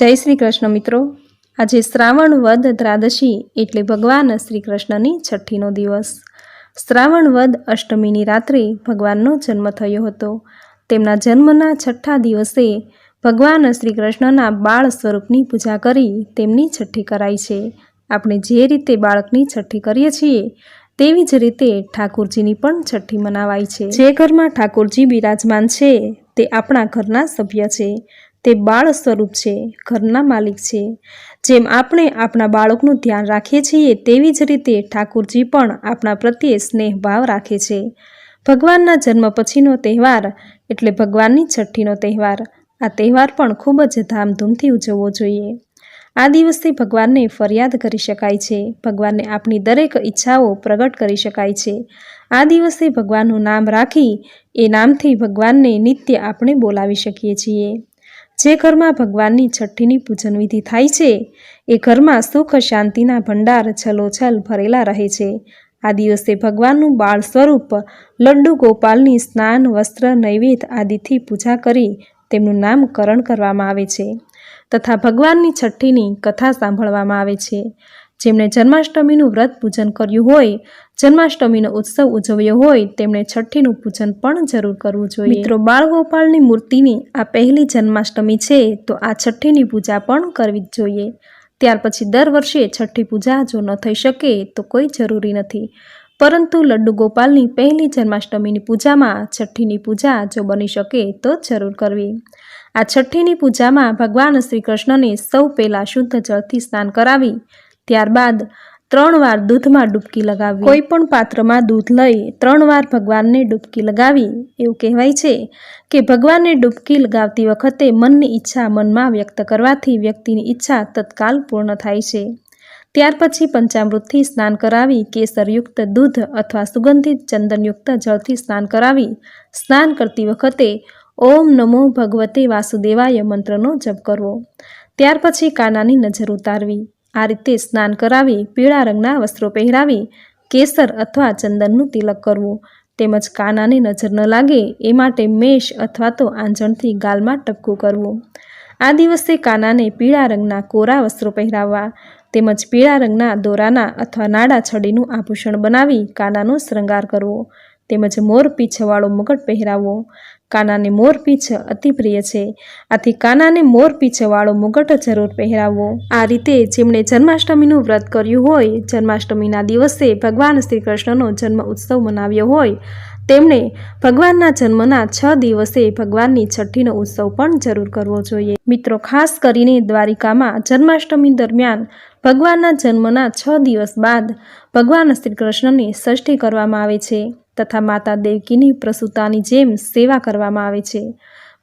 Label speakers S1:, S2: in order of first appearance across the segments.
S1: જય શ્રી કૃષ્ણ મિત્રો. આજે શ્રાવણ વદ દ્રાદશી એટલે ભગવાન શ્રી કૃષ્ણની છઠ્ઠીનો દિવસ. શ્રાવણ વદ અષ્ટમીની રાત્રે ભગવાનનો જન્મ થયો હતો. તેમના જન્મના છઠ્ઠા દિવસે ભગવાન શ્રી કૃષ્ણના બાળ સ્વરૂપની પૂજા કરી તેમની છઠ્ઠી કરાય છે. આપણે જે રીતે બાળકની છઠ્ઠી કરીએ છીએ, તેવી જ રીતે ઠાકોરજીની પણ છઠ્ઠી મનાવાય છે. જે ઘરમાં ઠાકોરજી બિરાજમાન છે, તે આપણા ઘરના સભ્ય છે. તે બાળ સ્વરૂપ છે, ઘરના માલિક છે. જેમ આપણે આપણા બાળકનું ધ્યાન રાખીએ છીએ, તેવી જ રીતે ઠાકુરજી પણ આપણા પ્રત્યે સ્નેહભાવ રાખે છે. ભગવાનના જન્મ પછીનો તહેવાર એટલે ભગવાનની છઠ્ઠીનો તહેવાર. આ તહેવાર પણ ખૂબ જ ધામધૂમથી ઉજવવો જોઈએ. આ દિવસે ભગવાનને ફરિયાદ કરી શકાય છે. ભગવાનને આપણી દરેક ઈચ્છાઓ પ્રગટ કરી શકાય છે. આ દિવસે ભગવાનનું નામ રાખી, એ નામથી ભગવાનને નિત્ય આપણે બોલાવી શકીએ છીએ. જે ઘરમાં ભગવાનની છઠ્ઠીની પૂજન વિધિ થાય છે, એ ઘરમાં સુખ શાંતિના ભંડાર છલોછલ ભરેલા રહે છે. આ દિવસે ભગવાનનું બાળ સ્વરૂપ લડ્ડુ ગોપાલની સ્નાન, વસ્ત્ર, નૈવેદ્ય આદિથી પૂજા કરી તેમનું નામકરણ કરવામાં આવે છે તથા ભગવાનની છઠ્ઠીની કથા સાંભળવામાં આવે છે. જેમણે જન્માષ્ટમીનું વ્રત પૂજન કર્યું હોય, જન્માષ્ટમીનો ઉત્સવ ઉજવ્યો હોય, તેમણે છઠ્ઠીનું પૂજન પણ જરૂર કરવું જોઈએ. મિત્રો બાળગોપાલની મૂર્તિની આ પહેલી જન્માષ્ટમી છે, તો આ છઠ્ઠીની પૂજા પણ કરવી જ જોઈએ. ત્યાર પછી દર વર્ષે છઠ્ઠી પૂજા જો ન થઈ શકે, તો કોઈ જરૂરી નથી. પરંતુ લડ્ડુ ગોપાલની પહેલી જન્માષ્ટમીની પૂજામાં છઠ્ઠીની પૂજા જો બની શકે, તો જરૂર કરવી. આ છઠ્ઠીની પૂજામાં ભગવાન શ્રી કૃષ્ણને સૌ પહેલાં શુદ્ધ જળથી સ્નાન કરાવી ત્યારબાદ ત્રણ વાર દૂધમાં ડૂબકી લગાવવી. કોઈ પણ પાત્રમાં દૂધ લઈ ત્રણ વાર ભગવાનને ડૂબકી લગાવી. એવું કહેવાય છે કે ભગવાનને ડૂબકી લગાવતી વખતે મનની ઈચ્છા મનમાં વ્યક્ત કરવાથી વ્યક્તિની ઈચ્છા તત્કાલ પૂર્ણ થાય છે. ત્યાર પછી પંચામૃતથી સ્નાન કરાવી કેસરયુક્ત દૂધ અથવા સુગંધિત ચંદનયુક્ત જળથી સ્નાન કરાવી. સ્નાન કરતી વખતે ઓમ નમો ભગવતે વાસુદેવાય મંત્રનો જપ કરવો. ત્યાર પછી કાનાની નજર ઉતારવી. આ રીતે સ્નાન કરાવી, પીળા રંગના વસ્ત્રો પહેરાવી, કેસર અથવા ચંદનનું તિલક કરવું. તેમજ કાનાને નજર ન લાગે, એ માટે મેષ અથવા તો આંજણથી ગાલમાં ટપકું કરવું. આ દિવસે કાનાને પીળા રંગના કોરા વસ્ત્રો પહેરાવવા, તેમજ પીળા રંગના દોરાના અથવા નાડા છડીનું આભૂષણ બનાવી કાનાનો શૃંગાર કરવો. તેમજ મોર પીછવાળો મુગટ પહેરાવવો કાનાને મોર પીછ અતિ પ્રિય છે. આથી કાનાને મોર પીછવાળો મુગટ જરૂર પહેરાવવો આ રીતે જેમણે જન્માષ્ટમીનું વ્રત કર્યું હોય, જન્માષ્ટમીના દિવસે ભગવાન શ્રી કૃષ્ણનો જન્મ ઉત્સવ મનાવ્યો હોય, તેમણે ભગવાનના જન્મના છ દિવસે ભગવાનની છઠ્ઠીનો ઉત્સવ પણ જરૂર કરવો જોઈએ. મિત્રો, ખાસ કરીને દ્વારિકામાં જન્માષ્ટમી દરમિયાન ભગવાનના જન્મના છ દિવસ બાદ ભગવાન શ્રી કૃષ્ણની ષષ્ઠી કરવામાં આવે છે. તથા માતા દેવકીની પ્રસૂતાની જેમ સેવા કરવામાં આવે છે.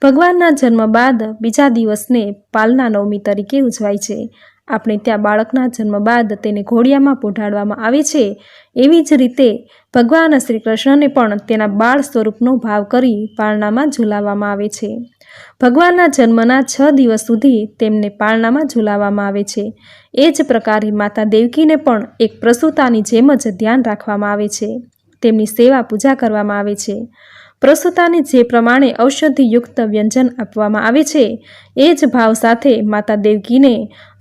S1: ભગવાનના જન્મ બાદ બીજા દિવસને પાલના નવમી તરીકે ઉજવાય છે. આપણે ત્યાં બાળકના જન્મ બાદ તેને ઘોડિયામાં પોઢાડવામાં આવે છે. એવી જ રીતે ભગવાન શ્રી કૃષ્ણને પણ તેના બાળ સ્વરૂપનો ભાવ કરી પાળનામાં ઝુલાવવામાં આવે છે. ભગવાનના જન્મના છ દિવસ સુધી તેમને પાળનામાં ઝુલાવવામાં આવે છે. એ જ પ્રકારે માતા દેવકીને પણ એક પ્રસૂતાની જેમ જ ધ્યાન રાખવામાં આવે છે. તેમની સેવા પૂજા કરવામાં આવે છે. પ્રસૂતાને જે પ્રમાણે ઔષધિયુક્ત વ્યંજન આપવામાં આવે છે, એ જ ભાવ સાથે માતા દેવકીને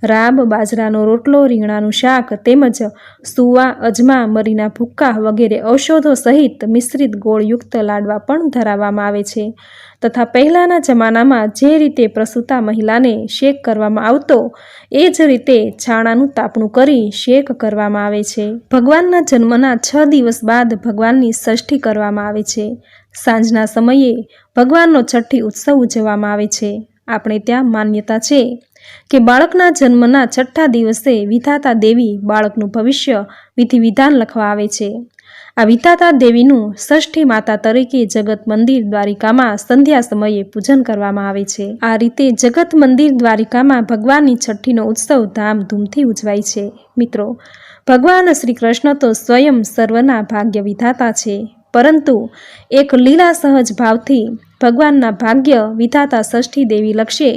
S1: રાબ, બાજરાનો રોટલો, રીંગણાનું શાક તેમજ સુવા, અજમા, મરીના ભૂક્કા વગેરે ઔષધો સહિત મિશ્રિત ગોળયુક્ત લાડવા પણ ધરાવવામાં આવે છે. તથા પહેલાંના જમાનામાં જે રીતે પ્રસૂતા મહિલાને શેક કરવામાં આવતો, એ જ રીતે છાણાનું તાપણું કરી શેક કરવામાં આવે છે. ભગવાનના જન્મના છ દિવસ બાદ ભગવાનની ષષ્ઠી કરવામાં આવે છે. સાંજના સમયે ભગવાનનો છઠ્ઠી ઉત્સવ ઉજવવામાં આવે છે. આપણે ત્યાં માન્યતા છે કે બાળકના જન્મના છઠ્ઠા દિવસે વિધાતા દેવી બાળકનું ભવિષ્ય વિધિ વિધાન લખવા આવે છે. આ વિધાતા દેવીનું ષષ્ઠી માતા તરીકે જગત મંદિર દ્વારિકામાં સંધ્યા સમયે પૂજન કરવામાં આવે છે. આ રીતે જગત મંદિર દ્વારિકામાં ભગવાનની છઠ્ઠીનો ઉત્સવ ધામધૂમથી ઉજવાય છે. મિત્રો, ભગવાન શ્રી કૃષ્ણ તો સ્વયં સર્વના ભાગ્ય વિધાતા છે. પરંતુ એક લીલા સહજ ભાવથી ભગવાનના ભાગ્ય વિધાતા ષષ્ઠી દેવી લક્ષે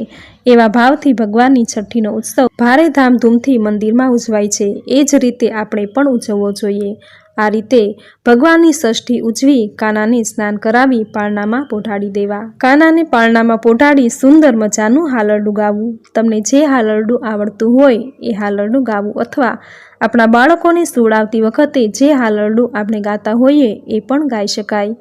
S1: એવા ભાવથી ભગવાનની છઠ્ઠીનો ઉત્સવ ભારે ધામધૂમથી મંદિરમાં ઉજવાય છે. એ જ રીતે આપણે પણ ઉજવવો જોઈએ. આ રીતે ભગવાનની ષષ્ઠી ઉજવી કાનાને સ્નાન કરાવી પારણામાં પોઢાડી દેવા. કાનાને પારણામાં પોઢાડી સુંદર મજાનું હાલરડું ગાવું. તમને જે હાલરડું આવડતું હોય એ હાલરડું ગાવું અથવા આપણા બાળકોને સુવડાવતી વખતે જે હાલરડું આપણે ગાતા હોઈએ એ પણ ગાઈ શકાય.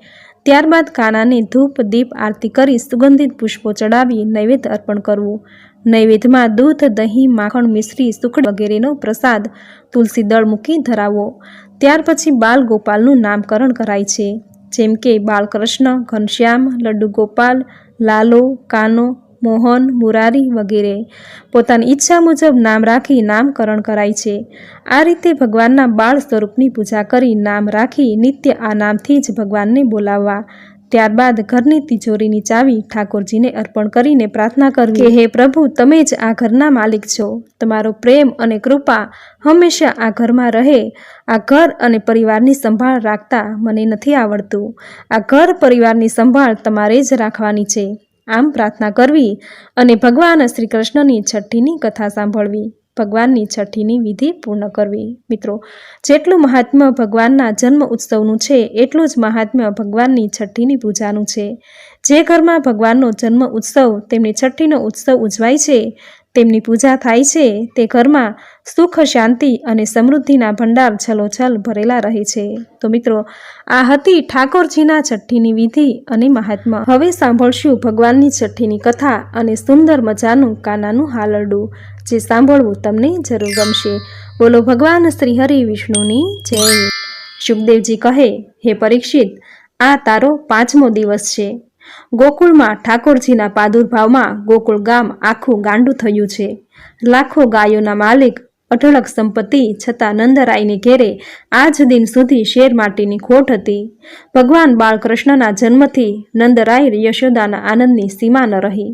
S1: ત્યારબાદ કાનાને ધૂપ દીપ આરતી કરી સુગંધિત પુષ્પો ચડાવી નૈવેદ્ય અર્પણ કરવું. નૈવેદ્યમાં દૂધ, દહીં, માખણ મિશ્રી, સુખડ વગેરેનો પ્રસાદ તુલસી દળ મૂકી ધરાવો. ત્યાર પછી બાલ ગોપાલનું નામકરણ કરાય છે. જેમ કે બાલકૃષ્ણ, ઘનશ્યામ, લડ્ડુ ગોપાલ, લાલો, કાનો, મોહન, મુરારી વગેરે. પોતાની ઈચ્છા મુજબ નામ રાખી નામકરણ કરાય છે. આ રીતે ભગવાનના બાળ સ્વરૂપની પૂજા કરી નામ રાખી નિત્ય આ નામથી જ ભગવાનને બોલાવવા ત્યારબાદ ઘરની તિજોરીની ચાવી ઠાકોરજીને અર્પણ કરીને પ્રાર્થના કરવી. કે હે પ્રભુ, તમે જ આ ઘરના માલિક છો. તમારો પ્રેમ અને કૃપા હંમેશા આ ઘરમાં રહે. આ ઘર અને પરિવારની સંભાળ રાખતા મને નથી આવડતું. આ ઘર પરિવારની સંભાળ તમારે જ રાખવાની છે. આમ પ્રાર્થના કરવી અને ભગવાન શ્રી કૃષ્ણની છઠ્ઠીની કથા સાંભળવી. ભગવાનની છઠ્ઠીની વિધિ પૂર્ણ કરવી. મિત્રો, જેટલું મહાત્મ્ય ભગવાનના જન્મ ઉત્સવનું છે, એટલું જ મહાત્મ્ય ભગવાનની છઠ્ઠીની પૂજાનું છે. જે ઘરમાં ભગવાનનો જન્મ ઉત્સવ, તેમની છઠ્ઠીનો ઉત્સવ ઉજવાય છે, તેમની પૂજા થાય છે, તે ઘરમાં સુખ, શાંતિ અને સમૃદ્ધિના ભંડાર છલોછલ ભરેલા રહે છે. તો મિત્રો, આ હતી ઠાકોરજીના છઠ્ઠીની વિધિ અને મહાત્મા હવે સાંભળશું ભગવાનની છઠ્ઠીની કથા અને સુંદર મજાનું કાનાનું હાલરડું. જે સાંભળવું તમને જરૂર ગમશે. બોલો ભગવાન શ્રી હરિ વિષ્ણુની જય. સુખદેવજી કહે, હે પરીક્ષિત, આ તારો પાંચમો દિવસ છે. ગોકુળમાં ઠાકોરજીના પ્રાદુર્ભાવમાં ગોકુળ ગામ આખું ગાંડું થયું છે. લાખો ગાયોના માલિક અઢળક સંપત્તિ છતાં નંદરાયને ઘેરે આજ દિન સુધી શેર માટીની ખોટ હતી. ભગવાન બાળકૃષ્ણના જન્મથી નંદરાય યશોદાના આનંદની સીમા ન રહી.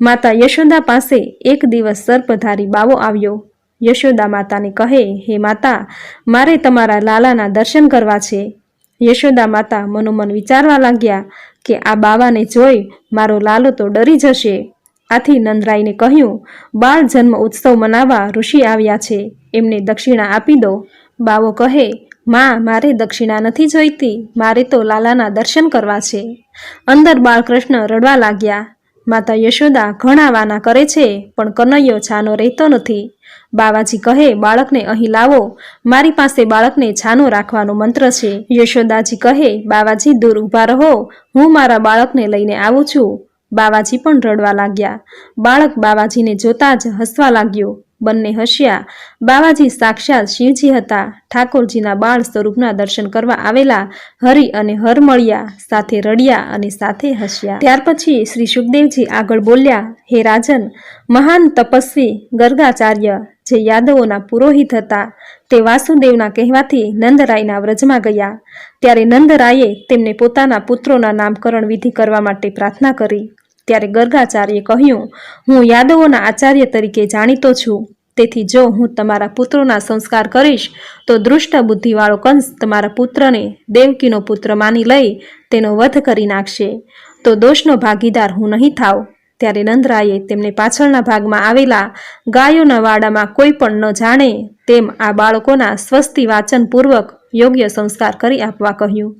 S1: માતા યશોદા પાસે એક દિવસ સર્પધારી બાવો આવ્યો. યશોદા માતાને કહે, હે માતા, મારે તમારા લાલાના દર્શન કરવા છે. યશોદા માતા મનોમન વિચારવા લાગ્યા કે આ બાવાને જોઈ મારો લાલો તો ડરી જશે. આથી નંદરાયને કહ્યું, બાળ જન્મ ઉત્સવ મનાવવા ઋષિ આવ્યા છે. એમને દક્ષિણા આપી દો. બાવો કહે, માં, મારે દક્ષિણા નથી જોઈતી. મારે તો લાલાના દર્શન કરવા છે. અંદર બાળકૃષ્ણ રડવા લાગ્યા. માતા યશોદા ઘણા વાના કરે છે, પણ કનૈયો છાનો રહેતો નથી. બાવાજી કહે, બાળકને અહીં લાવો, મારી પાસે બાળકને છાનો રાખવાનો મંત્ર છે. યશોદાજી કહે, બાવાજી, દૂર ઊભા રહો, હું મારા બાળકને લઈને આવું છું. બાવાજી પણ રડવા લાગ્યા. બાળક બાવાજીને જોતા જ હસવા લાગ્યો. બંને હસ્યા. બાવાજી સાક્ષાત શિવજી હતા. ઠાકોરજીના બાળ સ્વરૂપના દર્શન કરવા આવેલા હરિ અને હર મળ્યા, સાથે રડ્યા અને સાથે હસ્યા. ત્યાર પછી શ્રી સુખદેવજી આગળ બોલ્યા, હે રાજન, મહાન તપસ્વી, ગર્ગાચાર્ય, જે યાદવોના પુરોહિત હતા, તે વાસુદેવના કહેવાથી નંદરાયના વ્રજમાં ગયા. ત્યારે નંદરાયે તેમને પોતાના પુત્રોના નામકરણ વિધિ કરવા માટે પ્રાર્થના કરી. ત્યારે ગર્ગાચાર્યે કહ્યું, હું યાદવોના આચાર્ય તરીકે જાણીતો છું. તેથી જો હું તમારા પુત્રોના સંસ્કાર કરીશ, તો દૃષ્ટ બુદ્ધિવાળો કંસ તમારા પુત્રને દેવકીનો પુત્ર માની લઈ તેનો વધ કરી નાખશે. તો દોષનો ભાગીદાર હું નહીં થાવ. ત્યારે નંદરાયે તેમને પાછળના ભાગમાં આવેલા ગાયોના વાડામાં કોઈ પણ ન જાણે તેમ આ બાળકોના સ્વસ્તિ વાચનપૂર્વક યોગ્ય સંસ્કાર કરી આપવા કહ્યું.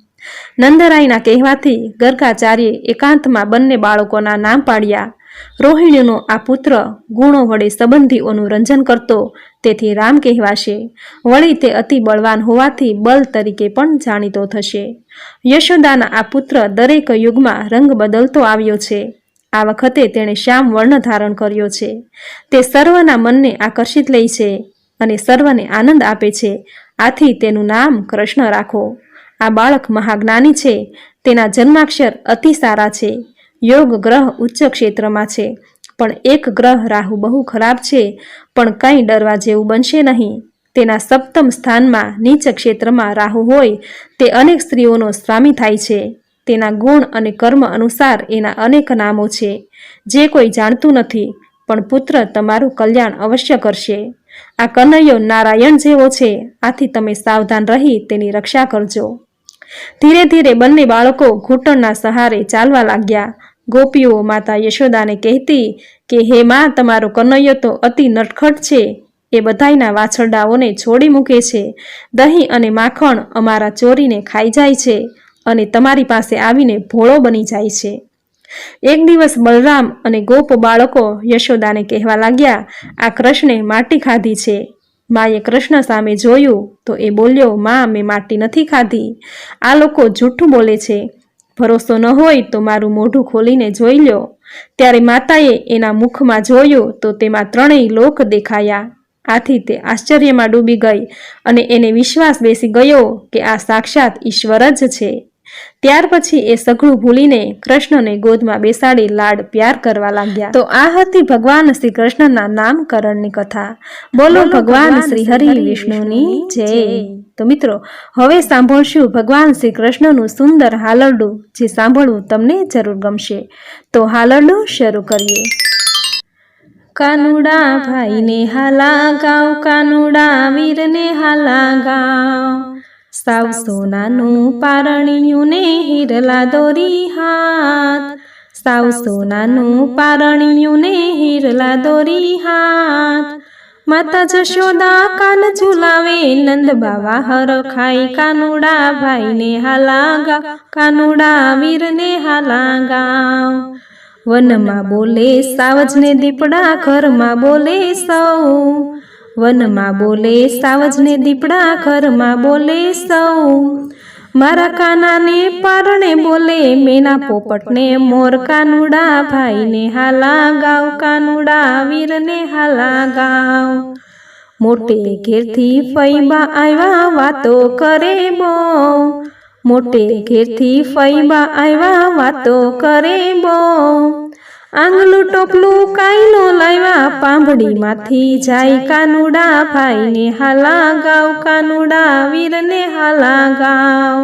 S1: નંદરાયના કહેવાથી ગર્ગાચાર્યે એકાંતમાં બંને બાળકોના નામ પાડ્યા. રોહિણીનો આ પુત્ર ગુણો વડે સંબંધીઓનું રંજન કરતો તેથી રામ કહેવાશે. વળી તે અતિ બળવાન હોવાથી બલ તરીકે પણ જાણીતો થશે. યશોદાના આ પુત્ર દરેક યુગમાં રંગ બદલતો આવ્યો છે. આ વખતે તેણે શ્યામ વર્ણ ધારણ કર્યો છે. તે સર્વના મનને આકર્ષિત લે છે અને સર્વને આનંદ આપે છે. આથી તેનું નામ કૃષ્ણ રાખો. આ બાળક મહાજ્ઞાની છે. તેના જન્માક્ષર અતિ સારા છે. યોગ ગ્રહ ઉચ્ચ ક્ષેત્રમાં છે. પણ એક ગ્રહ રાહુ બહુ ખરાબ છે. પણ કંઈ ડરવા જેવું બનશે નહીં. તેના સપ્તમ સ્થાનમાં નીચ ક્ષેત્રમાં રાહુ હોય, તે અનેક સ્ત્રીઓનો સ્વામી થાય છે. તેના ગુણ અને કર્મ અનુસાર એના અનેક નામો છે. જે કોઈ જાણતું નથી, પણ પુત્ર તમારું કલ્યાણ અવશ્ય કરશે. આ કનૈયો નારાયણ જેવો છે. આથી તમે સાવધાન રહી તેની રક્ષા કરજો. ધીરે ધીરે બંને બાળકો ઘૂંટણના સહારે ચાલવા લાગ્યા. ગોપીઓ માતા યશોદાને કહેતી કે, હે માં, તમારો કનૈયો તો અતિ નટખટ છે. એ બધાયના વાછરડાઓને છોડી મૂકે છે. દહીં અને માખણ અમારા ચોરીને ખાઈ જાય છે અને તમારી પાસે આવીને ભોળો બની જાય છે. એક દિવસ બલરામ અને ગોપ બાળકો યશોદાને કહેવા લાગ્યા, આ કૃષ્ણે માટી ખાધી છે. માએ કૃષ્ણ સામે જોયું તો એ બોલ્યો, માં, મેં માટી નથી ખાધી. આ લોકો જૂઠું બોલે છે. ભરોસો ન હોય તો મારું મોઢું ખોલીને જોઈ લ્યો. ત્યારે માતાએ એના મુખમાં જોયું તો તેમાં ત્રણેય લોક દેખાયા. આથી તે આશ્ચર્યમાં ડૂબી ગઈ અને એને વિશ્વાસ બેસી ગયો કે આ સાક્ષાત ઈશ્વર જ છે. ત્યાર પછી એ સઘળું ભૂલીને કૃષ્ણને ગોદમાં બેસાડી લાડ પ્યાર કરવા લાગ્યા. તો આ હતી ભગવાન શ્રી કૃષ્ણના નામકરણની કથા. બોલો ભગવાન શ્રી હરિ વિષ્ણુની જય. તો મિત્રો હવે સાંભળશું ભગવાન શ્રી કૃષ્ણનું સુંદર હાલરડું જે સાંભળવું તમને જરૂર ગમશે. તો હાલરડું શરૂ કરીએ. કાનુડા ભાઈને હાલા ગાવ કાનુડા વીરને હાલા ગાવ. સાવ સોનાનું પારણિયું ને હિરલા દોરી હાથ. સાવ સોનાનું પારણિયું ને હિરલા દોરી હાથ. માતા જશોદા કાન ઝુલાવે, નંદ બાવા હર ખાઈ, કાનુડા ભાઈને હાલા ગાવ કાનુડા વીરને હાલા ગાવ વનમાં બોલે, સાવજને દીપડા ઘરમાં બોલે સૌ. વનમાં બોલે સાવજને દીપડા ઘરમાં બોલે સૌ. મારા કાનાને પારણે બોલે, મેના પોપટને મોર કાનુડા, ભાઈને હાલા ગાવ, કાનુડા વીરને હાલા ગાવ. મોટે ઘેરથી ફૈબા આવ્યા વાતો કરે બો. મોટે ઘેરથી ફૈબા આવ્યા વાતો કરે બો. આંગલું ટોપલું કાઈનો લાવ્યા, પાંભડીમાંથી જાય કાનુડા, ભાઈને હાલા ગાવ કાનુડા વીરને હાલા ગાવ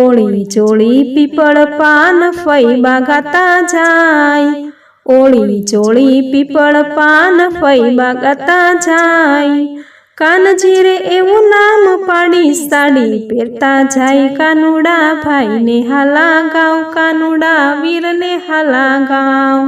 S1: ઓળી ચોળી પીપળ પાન ફૈબા ગાતા જાય. ઓળી ચોળી પીપળ પાન ફૈબા ગાતા જાય. કાનજી રે એવું નામ પાડી સાડી પહેરતા જાય કાનુડા ભાઈને હાલા ગાવ, કાનુડા વીરને હાલા ગાવ.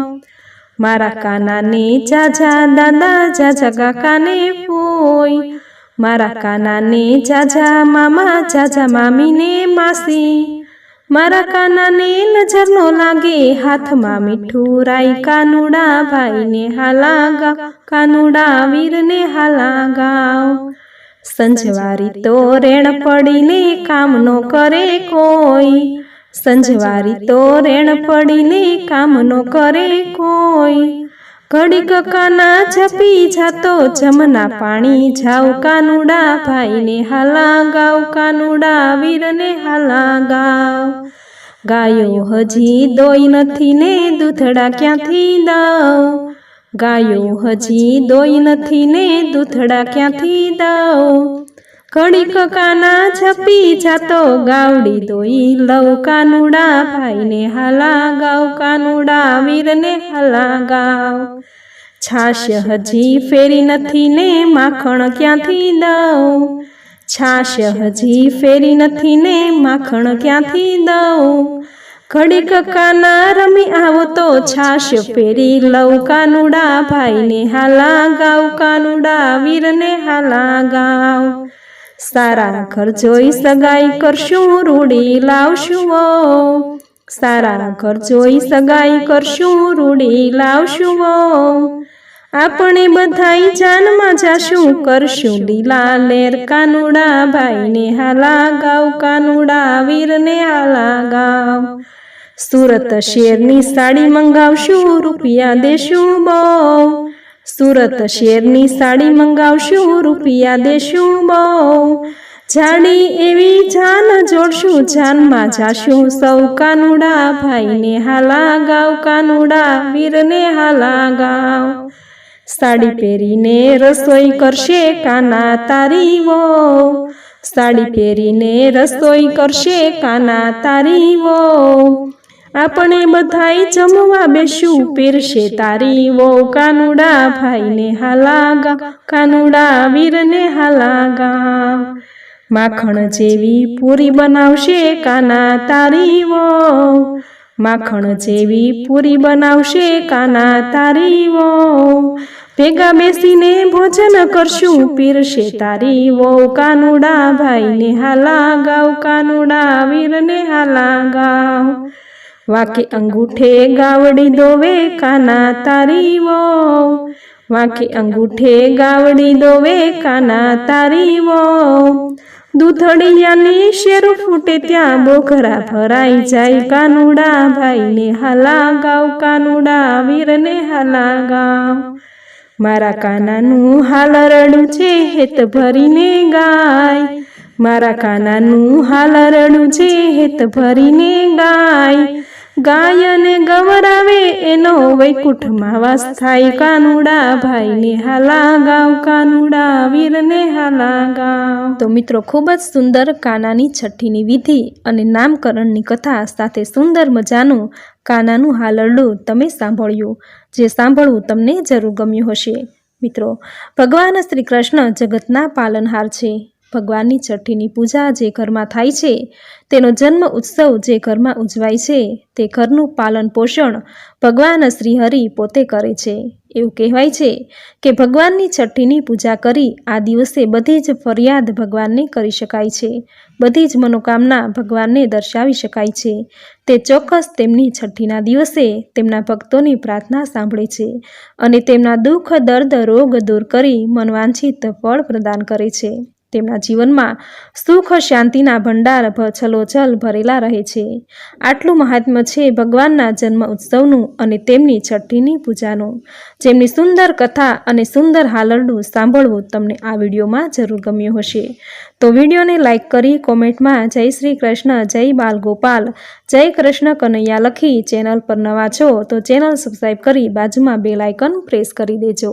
S1: મારા કાનાને જાજા દાદા, જાજા કાકાને ફોય મારા કાનાને જાજા મામા, જાજા મામીને માસી. મારા કાનાને નજર નો લાગે, હાથમાં મીઠું રાઈ કાનુડા ભાઈને હાલાગા, કાનુડા વીરને હાલા ગાવ સંજવારી તો રેણ પડીને કામનો કરે કોઈ. સંજવારી તો રેણ પડીને કામનો કરે કોઈ. ઘડીક કાના છપી જાતો જમના પાણી જાવ કાનુડા ભાઈને હાલા ગાવ કાનુડા વીરને હાલા ગાવ ગાયો હજી દોઈ નથી ને દૂધડા ક્યાંથી દઉં ગાયો હજી દોઈ નથી ને દૂધડા ક્યાંથી દઉં ઘડીક કાના છપી જાતો ગાવડી દોઈ લવ કાનુડા ભાઈને હાલા ગાવ, કાનુડા વીરને હાલા ગાવ. છાશ હજી ફેરી નથી ને માખણ ક્યાંથી દઉં? છાશ હજી ફેરી નથી ને માખણ ક્યાંથી દઉં? ઘડીક કાના રમી આવો તો છાશ ફેરી લવ કાનુડા ભાઈને હાલા ગાવ, કાનુડા વીરને હાલા ગાવ. સારા ઘર જોઈ સગાઈ કરશું, રૂડી લાવશું વો સારા ઘર જોઈ સગાઈ કરશું, રૂડી લાવશું વો આપણે બધાય જાનમાં જાશું, કરશું લીલા લેર કાનુડા, ભાઈને હાલા ગાવ, કાનુડા વીરને હાલા ગાવ. સુરત શેરની સાડી મંગાવશું, રૂપિયા દેશું બહુ સુરત શેરની સાડી મંગાવશું રૂપિયા દેશું બહુ. જાડી એવી જાન જોડશું જાનમાં જાશું સૌ કાનુડા ભાઈને હાલા ગાવ કાનુડા વીરને હાલા ગાવ. સાડી પહેરીને રસોઈ કરશે કાના તારી વો સાડી પહેરીને રસોઈ કરશે કાના તારી વો આપણે બધાય જમવા બેસું, પીરશે તારી વો કાનુડા ભાઈને હાલાગા, કાનુડા વીરને હાલાગા. માખણ જેવી પૂરી બનાવશે કાના તારી વો માખણ જેવી પૂરી બનાવશે કાના તારી વો ભેગા બેસીને ભોજન કરશું, પીરશે તારી વો કાનુડા ભાઈને હાલા ગાવ કાનુડા વીરને હાલા ગાવ વાકે અંગૂઠે ગાવડી દોવે, કાના તારી વહુ. વાકે અંગૂઠે ગાવડી દોવે, કાના તારી વહુ. દૂધડિયાની શેર ફૂટે ત્યાં બોખરા ભરાઈ જાય કાનુડા ભાઈને હાલા ગાવ કાનુડા વીરને હાલા ગાવ મારા કાનાનું હાલ રડું છે, હેત ભરીને ગાય. મારા કાનાનું હાલ રડું છે, હેત ભરીને ગાય. ગાય અને ગવડાવે એનો વૈકુંઠમાં વાસ થાય. કાનુડા ભાઈને હાલા ગાવ, કાનુડા વીરને હાલા ગાવ. તો મિત્રો, ખૂબ જ સુંદર કાનાની છઠ્ઠીની વિધિ અને નામકરણની કથા સાથે સુંદર મજાનું કાનાનું હાલરડું તમે સાંભળ્યું, જે સાંભળવું તમને જરૂર ગમ્યું હશે. મિત્રો, ભગવાન શ્રી કૃષ્ણ જગતના પાલનહાર છે. ભગવાનની છઠ્ઠીની પૂજા જે ઘરમાં થાય છે, તેનો જન્મ ઉત્સવ જે ઘરમાં ઉજવાય છે, તે ઘરનું પાલન પોષણ ભગવાન શ્રીહરિ પોતે કરે છે. એવું કહેવાય છે કે ભગવાનની છઠ્ઠીની પૂજા કરી આ દિવસે બધી જ ફરિયાદ ભગવાનને કરી શકાય છે. બધી જ મનોકામના ભગવાનને દર્શાવી શકાય છે. તે ચોક્કસ તેમની છઠ્ઠીના દિવસે તેમના ભક્તોની પ્રાર્થના સાંભળે છે અને તેમના દુઃખ, દર્દ, રોગ દૂર કરી મનવાંછિત ફળ પ્રદાન કરે છે. તેમના જીવનમાં સુખ, શાંતિના ભંડાર છલોછલ ભરેલા રહે છે. આટલું મહાત્મ્ય છે ભગવાનના જન્મ ઉત્સવનું અને તેમની છઠ્ઠીની પૂજાનું. જેમની સુંદર કથા અને સુંદર હાલરડું સાંભળવું તમને આ વિડીયોમાં જરૂર ગમ્યું હશે. તો વિડીયોને લાઇક કરી કોમેન્ટમાં જય શ્રી કૃષ્ણ, જય બાલ ગોપાલ, જય કૃષ્ણ કનૈયા લખી ચેનલ પર નવા છો તો ચેનલ સબસ્ક્રાઈબ કરી બાજુમાં બેલ આઇકન પ્રેસ કરી દેજો.